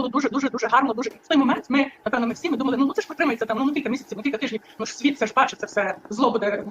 було дуже дуже дуже гарно. Дуже в той момент ми напевно ми всі ми думали, ну ну, це ж протримається там ну, ну кілька місяців, ну кілька тижнів. Ну ж світ це ж бачить, це все зло буде.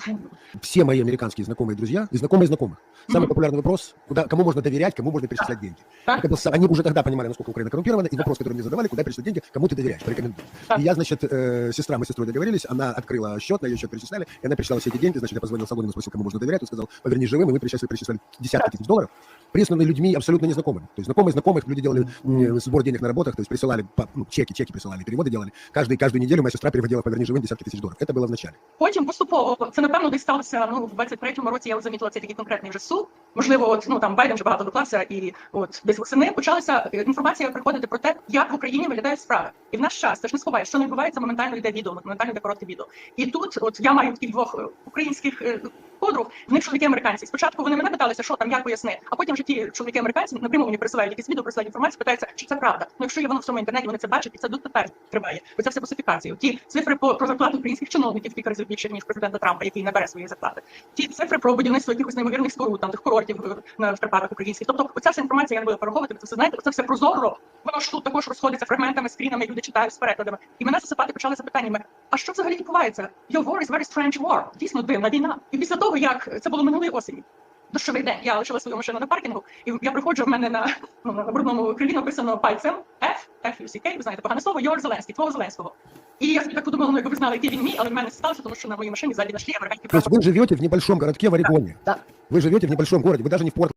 Все мои американские знакомые друзья и знакомые знакомых. Самый Мгм. популярный вопрос, куда, кому можно доверять, кому можно перечислять деньги. Так. Это был са- они уже тогда понимали, насколько Украина коррумпирована, и вопрос, который мне задавали, куда перечислять деньги, кому ты доверяешь, порекомендуй. Так. И я, значит, э, сестра, мы с сестрой договорились, она открыла счет, на ее счет перечисляли, и она перечисляла все эти деньги, значит, я позвонил Солонину, спросил, кому можно доверять, он сказал, поверни живым, и мы перечислили, перечислили десятки тысяч долларов, присланы людьми абсолютно незнакомыми. То есть знакомые знакомых, люди делали м, сбор денег на работах, то есть присылали по- ну, чеки, чеки присылали, переводы делали. Каждый, каждую неделю моя сестра переводила поверни живым десятки тысяч долларов. Это было в начале. Потім поступово це напевно десь сталося. Ну в 23-му році я замітила цей такий конкретний вже суд. Можливо, от ну там Байден вже багато доклався, і от десь восени почалася е, інформація приходити про те, як в Україні виглядають справи. І в наш час це ж не сховаєш, що не відбувається, моментально йде відео, моментально йде коротке відео. І тут, от я маю таких двох е, українських е, подруг, в них чоловіки американці. Спочатку вони мене питалися, що там, як поясни, а потім вже ті чоловіки американці напряму мені присилають якісь відео, присилають інформацію, питаються, чи це правда. Ну якщо є воно в цьому інтернеті, вони це бачать, і це дотепер триває. Бо це все босифікація. Ті цифри по про зарплату українських чиновників кілька разів більше ніж президента Трампа, який не бере свої зарплати. Ті цифри про будівництво якихось неймовірних споруд, там тих курортів е, на в Карпатах українських. Тобто, оця вся інформація я не буду пораховувати. Ви це все знаєте, це все прозоро. Воно ж тут також розходиться фрагментами, скрінами, люди читають з перекладами. І мене засипати почали запитаннями: а що взагалі відбувається? Your war is very strange war. Дійсно дивна війна. І після того, як це було минулої осені. Дощовий день я лишила свою машину на паркінгу, і я приходжу в мене на, ну, на брудному крилі написано пальцем F, F, U, C, K, ви знаєте, погане слово, Your Зеленський, твого Зеленського. І я собі так подумала, ну якби ви знали, який він мій, але в мене це сталося, тому що на моїй машині ззаді нашли американський То есть вы живете в небольшом городке в Орегоне. Да. Вы живете в небольшом городе, вы даже не в Порт